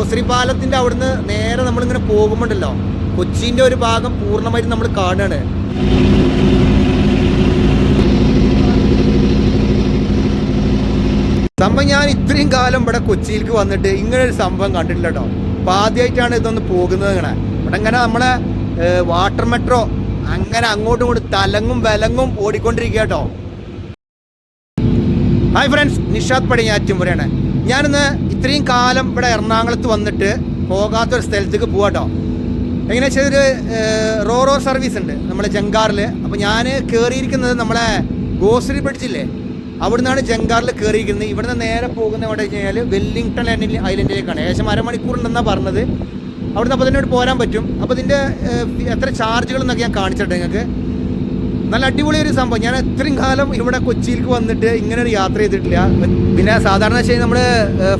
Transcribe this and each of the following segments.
ഗോശ്രീ പാലത്തിന്റെ അവിടുന്ന് നേരെ നമ്മളിങ്ങനെ പോകുമ്പോണ്ടല്ലോ കൊച്ചിന്റെ ഒരു ഭാഗം പൂർണമായിട്ട് നമ്മൾ കാണുകയാണ്. സംഭവം ഞാൻ ഇത്രയും കാലം ഇവിടെ കൊച്ചിയിലേക്ക് വന്നിട്ട് ഇങ്ങനെ ഒരു സംഭവം കണ്ടിട്ടില്ല കേട്ടോ അപ്പൊ ആദ്യമായിട്ടാണ് ഇതൊന്ന് പോകുന്നത് ഇങ്ങനെ. ഇവിടെ ഇങ്ങനെ നമ്മളെ വാട്ടർ മെട്രോ അങ്ങനെ അങ്ങോട്ടും ഇങ്ങോട്ടും തലങ്ങും വിലങ്ങും ഓടിക്കൊണ്ടിരിക്കുക കേട്ടോ ഹായ് ഫ്രണ്ട്സ് നിഷാദ് പടിഞ്ഞാറ്റുമുരയാണ് ഞാനിന്ന് ഇത്രയും കാലം ഇവിടെ എറണാകുളത്ത് വന്നിട്ട് പോകാത്തൊരു സ്ഥലത്തേക്ക് പോവാട്ടോ എങ്ങനെ വെച്ചാൽ ഒരു റോറോ സർവീസ് ഉണ്ട് നമ്മളെ ജങ്കാറിൽ അപ്പോൾ ഞാൻ കയറിയിരിക്കുന്നത് നമ്മളെ ഗോസറി ബ്രിഡ്ജില്ലേ അവിടുന്നാണ് ജങ്കാറിൽ കയറിയിരിക്കുന്നത് ഇവിടുന്ന് നേരെ പോകുന്ന എവിടെ കഴിഞ്ഞാൽ വെല്ലിംഗ്ടൺ ഐലൻഡ് ഐലൻഡിലേക്കാണ്. ഏകദേശം അരമണിക്കൂറുണ്ടെന്നാണ് പറഞ്ഞത്. അവിടുന്ന് അപ്പോൾ തന്നെ പോരാൻ പറ്റും. അപ്പോൾ ഇതിന്റെ എത്ര ചാർജുകൾ എന്നൊക്കെ ഞാൻ കാണിച്ചിട്ടുണ്ട് നിങ്ങൾക്ക്. നല്ല അടിപൊളി ഒരു സംഭവം. ഞാൻ ഇത്രയും കാലം ഇവിടെ കൊച്ചിയിലേക്ക് വന്നിട്ട് ഇങ്ങനെ ഒരു യാത്ര ചെയ്തിട്ടില്ല. പിന്നെ സാധാരണ വെച്ചാൽ നമ്മൾ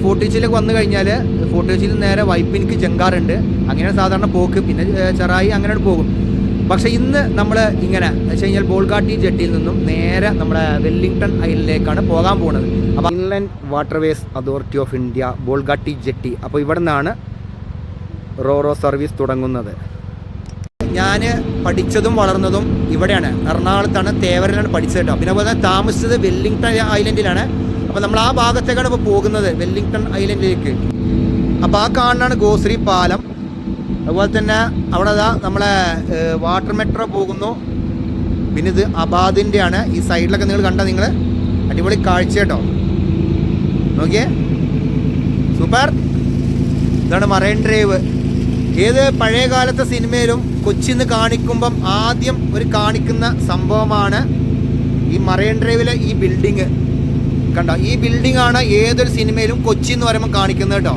ഫോർട്ട് കൊച്ചിയിലേക്ക് വന്നു കഴിഞ്ഞാൽ ഫോർട്ട് കൊച്ചിയിൽ നേരെ വൈപ്പിനിക്ക് ജങ്കാറുണ്ട്. അങ്ങനെ സാധാരണ പോക്ക്. പിന്നെ ചെറായി അങ്ങനെ പോകും. പക്ഷേ ഇന്ന് നമ്മൾ ഇങ്ങനെ വെച്ച് കഴിഞ്ഞാൽ ബോൾഗാട്ടി ജെട്ടിയിൽ നിന്നും നേരെ നമ്മുടെ വെല്ലിംഗ്ടൺ ഐലൻഡിലേക്കാണ് പോകാൻ പോകുന്നത് അപ്പോൾ inland waterways authority of India Bolgatty jetty. അപ്പോൾ ഇവിടെ നിന്നാണ് റോറോ സർവീസ് തുടങ്ങുന്നത്. ഞാൻ പഠിച്ചതും വളർന്നതും ഇവിടെയാണ്. എറണാകുളത്താണ് തേവരയിലാണ് പഠിച്ചത് കേട്ടോ. പിന്നെ അതുപോലെ താമസിച്ചത് വെല്ലിംഗ്ടൺ ഐലൻഡിലാണ്. അപ്പോൾ നമ്മൾ ആ ഭാഗത്തേക്കാണ് ഇപ്പോൾ പോകുന്നത് വെല്ലിംഗ്ടൺ ഐലൻഡിലേക്ക്. അപ്പോൾ ആ കാണാണ് ഗോശ്രീ പാലം. അതുപോലെ തന്നെ അവിടെ അതാ നമ്മളെ വാട്ടർ മെട്രോ പോകുന്നു. പിന്നെ ഇത് അബാദിന്റെ ഈ സൈഡിലൊക്കെ നിങ്ങൾ കണ്ട നിങ്ങൾ അടിപൊളി കാഴ്ച കേട്ടോ. നോക്കിയേ. സൂപ്പർ. ഇതാണ് മറൈൻ ഡ്രൈവ്. ഏത് പഴയ കാലത്തെ സിനിമയിലും കൊച്ചിന്ന് കാണിക്കുമ്പം ആദ്യം ഒരു കാണിക്കുന്ന സംഭവമാണ് ഈ മറൈൻ ഡ്രൈവിലെ ഈ ബിൽഡിങ്. കണ്ട? ഈ ബിൽഡിംഗ് ആണ് ഏതൊരു സിനിമയിലും കൊച്ചി എന്ന് പറയുമ്പോൾ കാണിക്കുന്നത് കേട്ടോ.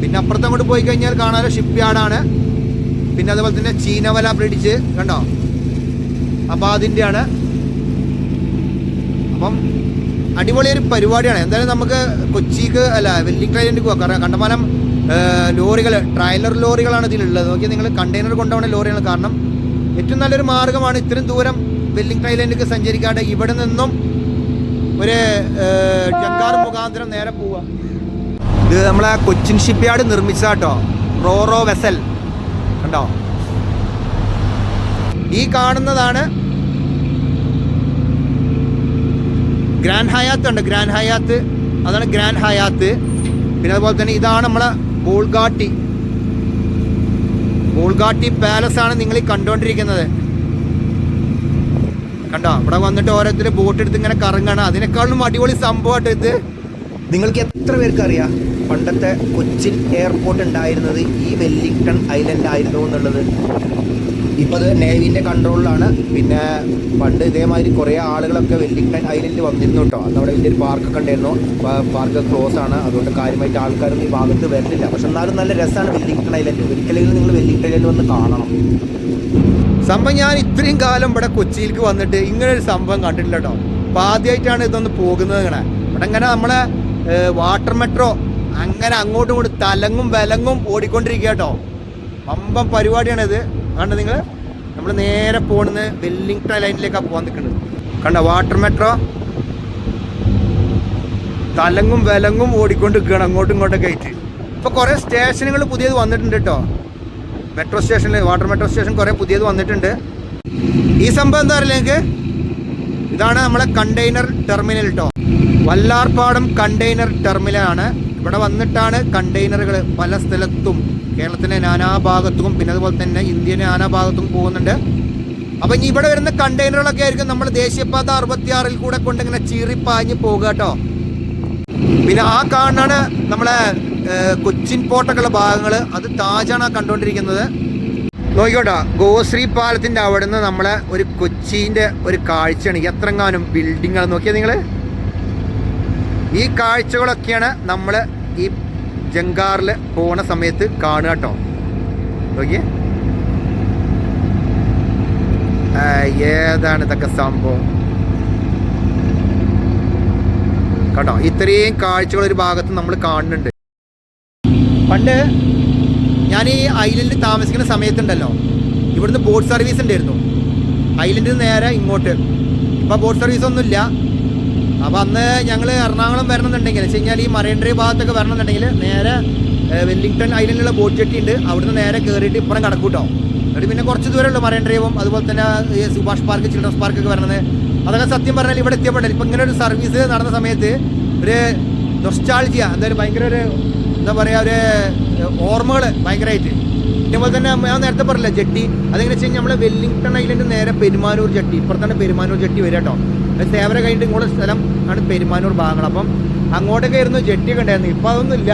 പിന്നെ അപ്പുറത്ത് അങ്ങോട്ട് പോയി കഴിഞ്ഞാൽ കാണാൻ ഷിപ്പ് യാർഡാണ് പിന്നെ അതുപോലെ തന്നെ ചീനവല ബ്രിഡ്ജ് കണ്ടോ? അപ്പം അതിന്റെയാണ്. അപ്പം അടിപൊളി ഒരു പരിപാടിയാണ്. എന്തായാലും നമുക്ക് കൊച്ചിക്ക് അല്ല വെല്ലിംഗ് ഐലൻഡിൽ പോകാം. കാരണം കണ്ടമാനം ലോറികൾ ട്രailer ലോറികളാണ് ഇതിലുള്ളത്. നോക്കി നിങ്ങൾ കണ്ടെയ്നർ കൊണ്ടുപോകുന്ന ലോറിയാണ് കാരണം ഏറ്റവും നല്ലൊരു മാർഗമാണ് ഇത്രയും ദൂരം വെല്ലിംഗ് ഐലൻഡിലേക്ക് സഞ്ചരിക്കാതെ ഇവിടെ നിന്നും ഒരു ജങ്കാർ മുഖാന്തരം നേരെ പോവുക. ഇത് നമ്മളെ Cochin shipyard roro vessel. കണ്ടോ? ഈ കാണുന്നതാണ് ഗ്രാൻഡ് ഹയാത്ത് ഉണ്ട്. Grand Hyatt. അതാണ് ഗ്രാൻഡ് ഹയാത്ത്. പിന്നെ അതുപോലെ തന്നെ ഇതാണ് നമ്മളെ ബോൾഗാട്ടി. ബോൾഗാട്ടി പാലസ് ആണ് നിങ്ങൾ ഈ കണ്ടുകൊണ്ടിരിക്കുന്നത് കണ്ടോ? ഇവിടെ വന്നിട്ട് ഓരോരുത്തർ ബോട്ട് എടുത്ത് ഇങ്ങനെ കറങ്ങണം. അതിനേക്കാളും അടിപൊളി സംഭവമായിട്ട് ഇത്. നിങ്ങൾക്ക് എത്ര പേർക്ക് അറിയാം പണ്ടത്തെ കൊച്ചിൻ എയർപോർട്ട് ഉണ്ടായിരുന്നത് ഈ വെല്ലിംഗ്ടൺ ഐലൻഡ് ആയിരുന്നു എന്നുള്ളത്? ഇപ്പോൾ അത് നേവിന്റെ കൺട്രോളിലാണ്. പിന്നെ പണ്ട് ഇതേമാതിരി കുറേ ആളുകളൊക്കെ വെല്ലിംഗ്ടൺ ഐലൻഡിൽ വന്നിരുന്നു കേട്ടോ. അവിടെ വലിയൊരു പാർക്കൊക്കെ ഉണ്ടായിരുന്നു. പാർക്ക് ക്ലോസ് ആണ്. അതുകൊണ്ട് കാര്യമായിട്ട് ആൾക്കാരൊന്നും ഈ ഭാഗത്ത് വരുന്നില്ല പക്ഷെ എന്നാലും നല്ല രസമാണ് വെല്ലിംഗ്ടൺ ഐലൻഡ്. ഒരിക്കലെങ്കിലും നിങ്ങൾ വെല്ലിംഗ്ടൺ ഐലൻഡ് വന്ന് കാണണം. സംഭവം ഞാൻ ഇത്രയും കാലം ഇവിടെ കൊച്ചിയിലേക്ക് വന്നിട്ട് ഇങ്ങനെ ഒരു സംഭവം കണ്ടിട്ടില്ല കേട്ടോ. അപ്പോൾ ആദ്യമായിട്ടാണ് ഇതൊന്ന് പോകുന്നത് ഇങ്ങനെ. ഇവിടെ ഇങ്ങനെ നമ്മളെ വാട്ടർ മെട്രോ അങ്ങനെ അങ്ങോട്ടും ഇങ്ങോട്ടും തലങ്ങും വിലങ്ങും ഓടിക്കൊണ്ടിരിക്കുക കേട്ടോ. പമ്പം പരിപാടിയാണിത്. കണ്ട നിങ്ങൾ നമ്മൾ നേരെ പോകുന്നത് വെല്ലിംഗ്ടൺ ലൈനിലേക്കാണ് പോകാൻ നിൽക്കുന്നത് കണ്ട വാട്ടർ മെട്രോ തലങ്ങും വിലങ്ങും ഓടിക്കൊണ്ട് നിൽക്കുകയാണ് അങ്ങോട്ടും ഇങ്ങോട്ടൊക്കെ ആയിട്ട്. ഇപ്പോൾ കുറേ സ്റ്റേഷനുകൾ പുതിയത് വന്നിട്ടുണ്ട് കേട്ടോ മെട്രോ സ്റ്റേഷനിൽ വാട്ടർ മെട്രോ സ്റ്റേഷൻ കുറേ പുതിയത് വന്നിട്ടുണ്ട്. ഈ സംഭവം എന്താ അറിയില്ല നിങ്ങൾക്ക് ഇതാണ് നമ്മളെ കണ്ടെയ്നർ ടെർമിനൽ കേട്ടോ വല്ലാർപാടം കണ്ടെയ്നർ ടെർമിനലാണ് ഇവിടെ വന്നിട്ടാണ് കണ്ടെയ്നറുകൾ പല സ്ഥലത്തും കേരളത്തിലെ നാനാഭാഗത്തും പിന്നെ അതുപോലെ തന്നെ ഇന്ത്യയുടെ നാനാഭാഗത്തും പോകുന്നുണ്ട്. അപ്പം ഇനി ഇവിടെ വരുന്ന കണ്ടെയ്നറുകളൊക്കെ ആയിരിക്കും നമ്മൾ ദേശീയപാത അറുപത്തിയാറിൽ കൂടെ കൊണ്ടിങ്ങനെ ചീറിപ്പാഞ്ഞ് പോകുക കേട്ടോ. പിന്നെ ആ കാണാണ് നമ്മളെ കൊച്ചിൻ പോട്ടൊക്കെയുള്ള ഭാഗങ്ങൾ അത് താജാണ് കണ്ടുകൊണ്ടിരിക്കുന്നത് നോക്കിക്കോട്ടോ ഗോശ്രീ പാലത്തിന്റെ അവിടെ നിന്ന് നമ്മളെ ഒരു കൊച്ചിന്റെ ഒരു കാഴ്ചയാണ്. എത്രങ്ങാനും ബിൽഡിങ്ങുകൾ നോക്കിയാൽ നിങ്ങൾ ഈ കാഴ്ചകളൊക്കെയാണ് നമ്മൾ ഈ ജങ്കാറിൽ പോണ സമയത്ത് കാണുക കേട്ടോ നോക്കിയേ. ഏതാണ് ഇതൊക്കെ സംഭവം? കേട്ടോ ഇത്രയും കാഴ്ചകൾ ഒരു ഭാഗത്ത് നമ്മൾ കാണുന്നുണ്ട്. പണ്ട് ഞാൻ ഈ ഐലൻഡിൽ താമസിക്കുന്ന സമയത്തുണ്ടല്ലോ. ഇവിടുന്ന് ബോട്ട് സർവീസ് ഉണ്ടായിരുന്നു. ഐലൻഡിൽ നേരെ ഇങ്ങോട്ട്. ഇപ്പം ബോട്ട് സർവീസ് ഒന്നുമില്ല. അപ്പോൾ അന്ന് ഞങ്ങൾ എറണാകുളം വരണമെന്നുണ്ടെങ്കിൽ വെച്ച് കഴിഞ്ഞാൽ ഈ മറൈൻ ഡ്രൈവ് ഭാഗത്തൊക്കെ വരണമെന്നുണ്ടെങ്കിൽ നേരെ വെല്ലിംഗ്ടൺ ഐലൻഡിലുള്ള ബോട്ട് ജെട്ടി ഉണ്ട്. അവിടുന്ന് നേരെ കയറിയിട്ട് ഇപ്പുറം കടക്കൂട്ടോ. എന്നിട്ട് പിന്നെ കുറച്ച് ദൂരമുള്ളൂ മറൈൻ ഡ്രൈവും അതുപോലെ തന്നെ ഈ സുഭാഷ് പാർക്ക് ചിൽഡ്രൻസ് പാർക്കൊക്കെ വരണത് അതൊക്കെ സത്യം പറഞ്ഞാൽ ഇവിടെ എത്തിയപ്പെട്ടില്ല ഇപ്പം ഇങ്ങനെ ഒരു സർവീസ് നടന്ന സമയത്ത് ഒരു നൊസ്റ്റാൾജിയ എന്തായാലും ഭയങ്കര ഒരു എന്താ പറയുക ഒരു ഓർമ്മകൾ ഭയങ്കരമായിട്ട് ഇതേപോലെ തന്നെ ഞാൻ നേരത്തെ പറഞ്ഞില്ല ജെട്ടി. അതെങ്ങനെ വെച്ച് കഴിഞ്ഞാൽ നമ്മളെ വെല്ലിംഗ്ടൺ ഐലൻഡ് നേരെ പെരുമാനൂർ ജെട്ടി ഇപ്പുറത്താണ് പെരുമാനൂർ ജെട്ടി വരാട്ടോ സേവന കഴിഞ്ഞിട്ട് ഇങ്ങോട്ട് സ്ഥലം ആണ് പെരുമാനൂർ ഭാഗങ്ങൾ. അപ്പം അങ്ങോട്ടൊക്കെ ആയിരുന്നു ജെട്ടിയൊക്കെ ഉണ്ടായിരുന്നു. ഇപ്പം അതൊന്നും ഇല്ല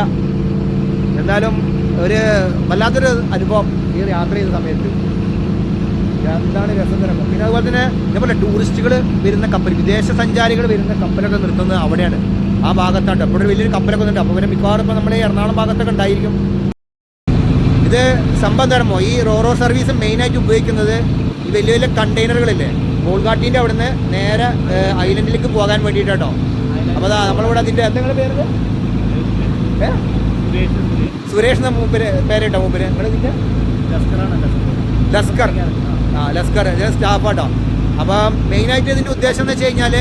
എന്തായാലും ഒരു വല്ലാത്തൊരു അനുഭവം ഈ യാത്ര ചെയ്ത സമയത്ത്. എന്താണ് രസം പിന്നെ അതുപോലെ തന്നെ പറഞ്ഞ ടൂറിസ്റ്റുകൾ വരുന്ന കപ്പൽ വിദേശ സഞ്ചാരികൾ വരുന്ന കപ്പലൊക്കെ നിർത്തുന്നത് അവിടെയാണ്. ആ ഭാഗത്താണ് അപ്പോൾ വലിയൊരു കപ്പലൊക്കെ ഉണ്ട് അപ്പോൾ പിന്നെ മിക്കവാറും ഇപ്പോൾ നമ്മുടെ എറണാകുളം ഭാഗത്തൊക്കെ ഉണ്ടായിരിക്കും. ഇത് തരമോ ഈ റോറോ സർവീസ് മെയിനായിട്ട് ഉപയോഗിക്കുന്നത് ഈ വലിയ വലിയ കണ്ടെയ്നറുകളില്ലേ? ബോൾഗാട്ടിന്റെ അവിടുന്ന് നേരെ ഐലൻഡിലേക്ക് പോകാൻ വേണ്ടിയിട്ടോ അപ്പോൾ അതാ നമ്മളിവിടെ അതിന്റെ എന്തെങ്കിലും പേര്? സുരേഷ് എന്ന മൂപ്പര് പേരിട്ടോ മൂപ്പര്? ലസ്കർ. ആ ലസ്കർ. സ്റ്റാഫാട്ടോ. അപ്പം മെയിനായിട്ട് ഇതിന്റെ ഉദ്ദേശം എന്ന് വെച്ച് കഴിഞ്ഞാൽ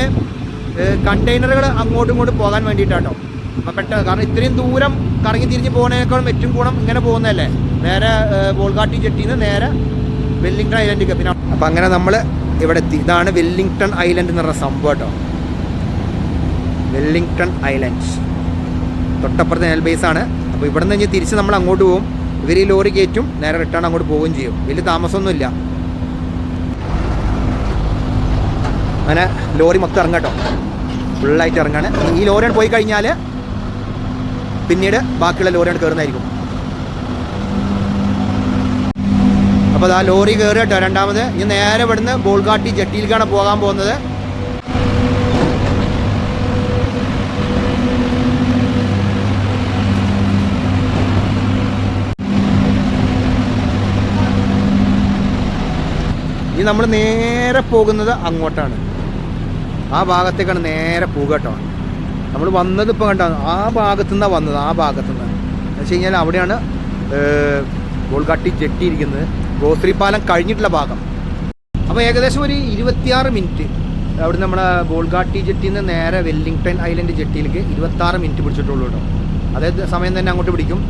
കണ്ടെയ്നറുകൾ അങ്ങോട്ടും ഇങ്ങോട്ടും പോകാൻ വേണ്ടിയിട്ടാട്ടോ. അപ്പം പെട്ടെന്ന് കാരണം ഇത്രയും ദൂരം കറങ്ങി തിരിഞ്ഞ് പോകുന്നതിനേക്കാളും ഏറ്റവും ഗുണം ഇങ്ങനെ പോകുന്നതല്ലേ? നേരെ ബോൾഗാട്ടി ജെട്ടിയിൽ നേരെ വെല്ലിംഗ്ടൺ ഐലൻഡിലേക്ക്. പിന്നെ അപ്പം അങ്ങനെ നമ്മൾ ഇവിടെ എത്തി ഇതാണ് വെല്ലിംഗ്ടൺ ഐലൻഡ് എന്ന് പറഞ്ഞ സംഭവം കേട്ടോ. വെല്ലിംഗ്ടൺ ഐലൻഡ് തൊട്ടപ്പുറത്തെ നെൽ ബേസ് ആണ്. അപ്പോൾ ഇവിടെ നിന്ന് തിരിച്ച് നമ്മൾ അങ്ങോട്ട് പോകും. ഇവർ ഈ ലോറി കയറ്റും നേരെ റിട്ടേൺ അങ്ങോട്ട് പോവുകയും ചെയ്യും. വലിയ താമസമൊന്നുമില്ല. അങ്ങനെ ലോറി മൊത്തം ഇറങ്ങട്ടോ ഫുള്ളായിട്ട് ഇറങ്ങാണ്. ഈ ലോറിയാണ് പോയി കഴിഞ്ഞാൽ പിന്നീട് ബാക്കിയുള്ള ലോറിയാണ് കയറുന്നതായിരിക്കും അപ്പോൾ ആ ലോറി കയറി കേട്ടോ രണ്ടാമത്. ഇനി നേരെ ഇവിടുന്ന് ബോൾഗാട്ടി ജെട്ടിയിലേക്കാണ് പോകാൻ പോകുന്നത്. ഇനി നമ്മൾ നേരെ പോകുന്നത് അങ്ങോട്ടാണ്. ആ ഭാഗത്തേക്കാണ് നേരെ പോകുക കേട്ടോ. നമ്മൾ വന്നത് ഇപ്പോൾ കണ്ടോ? ആ ഭാഗത്തു നിന്നാണ് വന്നത് ആ ഭാഗത്തു നിന്ന് എന്ന് വെച്ച് കഴിഞ്ഞാൽ അവിടെയാണ് ബോൾഗാട്ടി ജെട്ടി ഇരിക്കുന്നത് ഗോശ്രീ പാലം കഴിഞ്ഞിട്ടുള്ള ഭാഗം. അപ്പോൾ ഏകദേശം ഒരു ഇരുപത്തിയാറ് മിനിറ്റ്. അവിടെ നമ്മൾ ഗോൾഗാട്ടി ജെട്ടിയിൽ നിന്ന് നേരെ വെല്ലിംഗ്ടൺ ഐലൻഡ് ജെട്ടിയിലേക്ക് ഇരുപത്താറ് മിനിറ്റ് പിടിച്ചിട്ടുള്ളൂ കേട്ടോ. അതേ സമയം തന്നെ അങ്ങോട്ട് പിടിക്കും.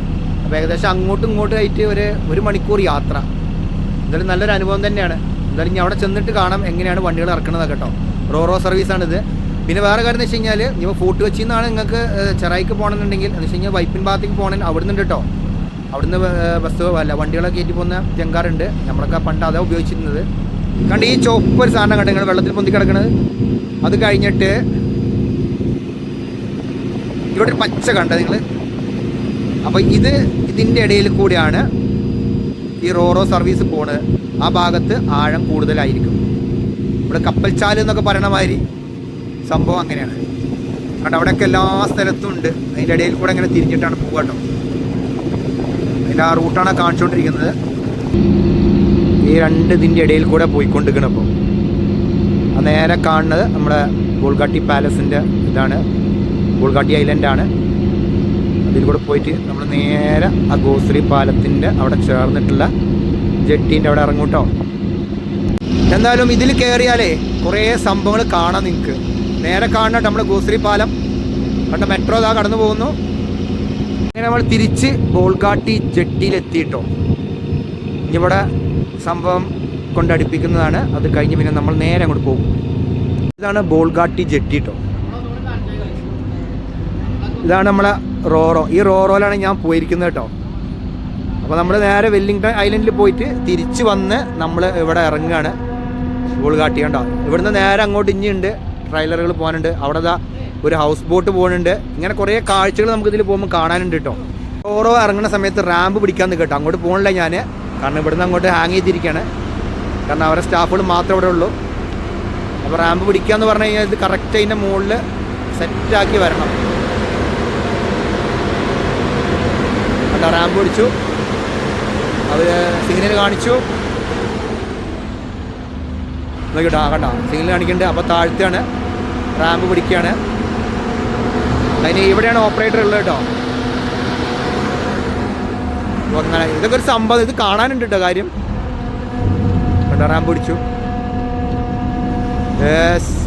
അപ്പോൾ ഏകദേശം അങ്ങോട്ടും ഇങ്ങോട്ടും ആയിട്ട് ഒരു ഒരു മണിക്കൂർ യാത്ര. എന്തായാലും നല്ലൊരു അനുഭവം തന്നെയാണ്. എന്തായാലും ഇനി അവിടെ ചെന്നിട്ട് കാണാം എങ്ങനെയാണ് വണ്ടികൾ ഇറക്കുന്നത് കേട്ടോ. റോറോ സർവീസാണിത്. പിന്നെ വേറെ കാര്യം എന്ന് വെച്ച് കഴിഞ്ഞാൽ ഇപ്പോൾ ഫോർട്ട് കൊച്ചിയിൽ നിന്നാണ് നിങ്ങൾക്ക് ചെറായിക്ക് പോകണമെന്നുണ്ടെങ്കിൽ എന്ന് വെച്ച് കഴിഞ്ഞാൽ വൈപ്പിൻ ഭാഗത്തേക്ക് പോകണമെങ്കിൽ അവിടെ നിന്ന് കേട്ടോ. അവിടുന്ന് ബസ് അല്ല വണ്ടികളൊക്കെ കയറ്റി പോകുന്ന ജങ്കാറുണ്ട്. നമ്മളൊക്കെ പണ്ട് അതാ ഉപയോഗിച്ചിരുന്നത്. കണ്ട് ഈ ചുവപ്പ് ഒരു സാധനം കണ്ട്? നിങ്ങൾ വെള്ളത്തിൽ പൊന്തി കിടക്കുന്നത് അത് കഴിഞ്ഞിട്ട് ഇവിടെ ഒരു പച്ച കണ്ട നിങ്ങൾ അപ്പോൾ ഇത് ഇതിന്റെ ഇടയിൽ കൂടിയാണ് ഈ റോറോ സർവീസ് പോണ് ആ ഭാഗത്ത് ആഴം കൂടുതലായിരിക്കും. ഇവിടെ കപ്പൽച്ചാൽ എന്നൊക്കെ പറയണ മാതിരി സംഭവം അങ്ങനെയാണ്. കണ്ട്? അവിടെയൊക്കെ എല്ലാ സ്ഥലത്തും ഉണ്ട്. അതിന്റെ ഇടയിൽ കൂടെ ഇങ്ങനെ തിരിഞ്ഞിട്ടാണ് പോവുക കേട്ടോ ആ റൂട്ടാണ് കാണിച്ചുകൊണ്ടിരിക്കുന്നത്. ഈ രണ്ട് ഇതിന്റെ ഇടയിൽ കൂടെ പോയിക്കൊണ്ടിരിക്കണം അപ്പോൾ ആ നേരെ കാണുന്നത് നമ്മുടെ ബോൾഗാട്ടി പാലസിന്റെ ഇതാണ്. ഗോൾഗാട്ടി ഐലൻഡാണ്. അതിൽ കൂടെ പോയിട്ട് നമ്മൾ നേരെ ആ ഗോശ്രീ പാലത്തിന്റെ അവിടെ ചേർന്നിട്ടുള്ള ജെട്ടീന്റെ അവിടെ ഇറങ്ങൂട്ടോ എന്തായാലും ഇതിൽ കയറിയാലേ കുറേ സംഭവങ്ങൾ കാണാം നിങ്ങൾക്ക് നേരെ കാണണം നമ്മുടെ ഗോശ്രീ പാലം. കണ്ട മെട്രോ ഇതാ കടന്നു പോകുന്നു അങ്ങനെ നമ്മൾ തിരിച്ച് ബോൾഗാട്ടി ജെട്ടിയിലെത്തിയിട്ടോ. ഇവിടെ സംഭവം കൊണ്ടടുപ്പിക്കുന്നതാണ്. അത് കഴിഞ്ഞ് പിന്നെ നമ്മൾ നേരെ അങ്ങോട്ട് പോകും. ഇതാണ് ബോൾഗാട്ടി ജെട്ടി കേട്ടോ ഇതാണ് നമ്മളെ റോറോ. ഈ റോറോയിലാണ് ഞാൻ പോയിരിക്കുന്നത് കേട്ടോ. അപ്പോൾ നമ്മൾ നേരെ വെല്ലിംഗ്ടൺ ഐലൻഡിൽ പോയിട്ട് തിരിച്ച് വന്ന് നമ്മൾ ഇവിടെ ഇറങ്ങുകയാണ് ബോൾഗാട്ടി കണ്ടോ. ഇവിടുന്ന് നേരെ അങ്ങോട്ട് ഇനിയുണ്ട്. ട്രെയിലറുകൾ പോകാനുണ്ട്. അവിടെ ഒരു ഹൗസ് ബോട്ട് പോകുന്നുണ്ട് ഇങ്ങനെ കുറേ കാഴ്ചകൾ നമുക്ക് ഇതിൽ പോകുമ്പോൾ കാണാനുണ്ട് കേട്ടോ ഓരോ ഇറങ്ങുന്ന സമയത്ത് റാമ്പ് പിടിക്കാൻ കേട്ടോ അങ്ങോട്ട് പോകണില്ല ഞാൻ കാരണം ഇവിടുന്ന് അങ്ങോട്ട് ഹാങ് ചെയ്തിരിക്കുകയാണ് കാരണം അവരുടെ സ്റ്റാഫുകൾ മാത്രമേ ഇവിടെ ഉള്ളൂ. അപ്പോൾ റാമ്പ് പിടിക്കാന്ന് പറഞ്ഞു കഴിഞ്ഞാൽ ഇത് കറക്റ്റ് അതിന്റെ മുകളിൽ സെറ്റാക്കി വരണം. കണ്ടോ റാമ്പ് പിടിച്ചു. അവർ സിഗ്നൽ കാണിച്ചു. നോക്കിട്ടോ ആ കണ്ടോ സിഗ്നൽ കാണിക്കുന്നുണ്ട് അപ്പോൾ താഴ്ത്താണ് റാമ്പ് പിടിക്കുകയാണ് അതിന് ഇവിടെയാണ് ഓപ്പറേറ്റർ ഉള്ളത് കേട്ടോ അങ്ങനെ ഇതൊക്കെ ഒരു സംഭവം. ഇത് കാണാനുണ്ട് കേട്ടോ കാര്യം. കൊണ്ടുവരാൻ പിടിച്ചു.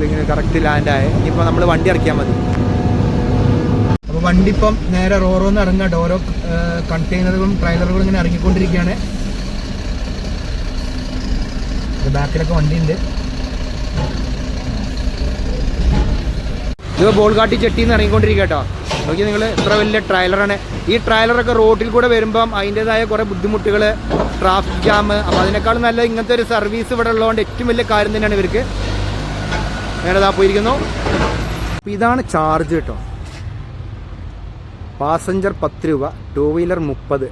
ഇങ്ങനെ കറക്റ്റ് ലാൻഡായി ഇനിയിപ്പോൾ നമ്മൾ വണ്ടി ഇറക്കിയാൽ മതി. അപ്പോൾ വണ്ടി ഇപ്പം നേരെ റോറോന്ന് ഇറങ്ങാട്ടോ ഓരോ കണ്ടെയ്നറുകളും ട്രെയിലറുകളും ഇങ്ങനെ ഇറങ്ങിക്കൊണ്ടിരിക്കുകയാണ്. ബാക്കിലൊക്കെ വണ്ടിയുണ്ട്. ഇത് ബോൾഗാട്ടി ചെട്ടിയിൽ നിന്ന് ഇറങ്ങിക്കൊണ്ടിരിക്കുക കേട്ടോ. നോക്കി നിങ്ങൾ ഇത്ര വലിയ ട്രailer-ആണ് ഈ ട്രയലറൊക്കെ റോട്ടിൽ കൂടെ വരുമ്പം അതിന്റെതായ കുറേ ബുദ്ധിമുട്ടുകൾ ട്രാഫിക് ജാം അപ്പോൾ അതിനേക്കാൾ നല്ല ഇങ്ങനത്തെ ഒരു സർവീസ് ഇവിടെ ഉള്ളതുകൊണ്ട് ഏറ്റവും വലിയ കാര്യം തന്നെയാണ് ഇവർക്ക്. നേരെ പോയിരിക്കുന്നു. അപ്പോൾ ഇതാണ് ചാർജ് കേട്ടോ. പാസഞ്ചർ പത്ത് രൂപ ടു വീലർ മുപ്പത്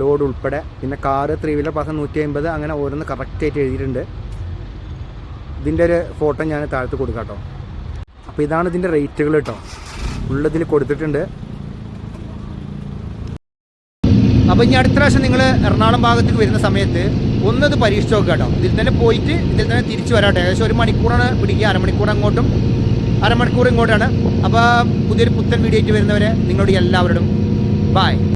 ലോഡ് ഉൾപ്പെടെ. പിന്നെ കാറ് ത്രീ വീലർ പാസഞ്ചർ നൂറ്റി അമ്പത് അങ്ങനെ ഓരോന്ന് കറക്റ്റായിട്ട് എഴുതിയിട്ടുണ്ട്. ഇതിന്റെ ഒരു ഫോട്ടോ ഞാൻ താഴത്ത് കൊടുക്കാം കേട്ടോ. അപ്പോൾ ഇതാണ് ഇതിന്റെ റേറ്റുകൾ കേട്ടോ. ഉള്ളതിൽ കൊടുത്തിട്ടുണ്ട്. അപ്പോൾ ഇനി അടുത്ത പ്രാവശ്യം നിങ്ങൾ എറണാകുളം ഭാഗത്തേക്ക് വരുന്ന സമയത്ത് ഒന്നത് പരീക്ഷിച്ച് നോക്കുക കേട്ടോ. ഇതിൽ തന്നെ പോയിട്ട് ഇതിൽ തന്നെ തിരിച്ചു വരാട്ടെ ഏകദേശം ഒരു മണിക്കൂറാണ് പിടിക്കുക. അരമണിക്കൂർ അങ്ങോട്ടും അരമണിക്കൂർ ഇങ്ങോട്ടാണ്. അപ്പോൾ പുതിയൊരു പുത്തൻ വീഡിയോ ആയിട്ട് വരുന്നവരെ നിങ്ങളുടെ എല്ലാവരോടും ബായ്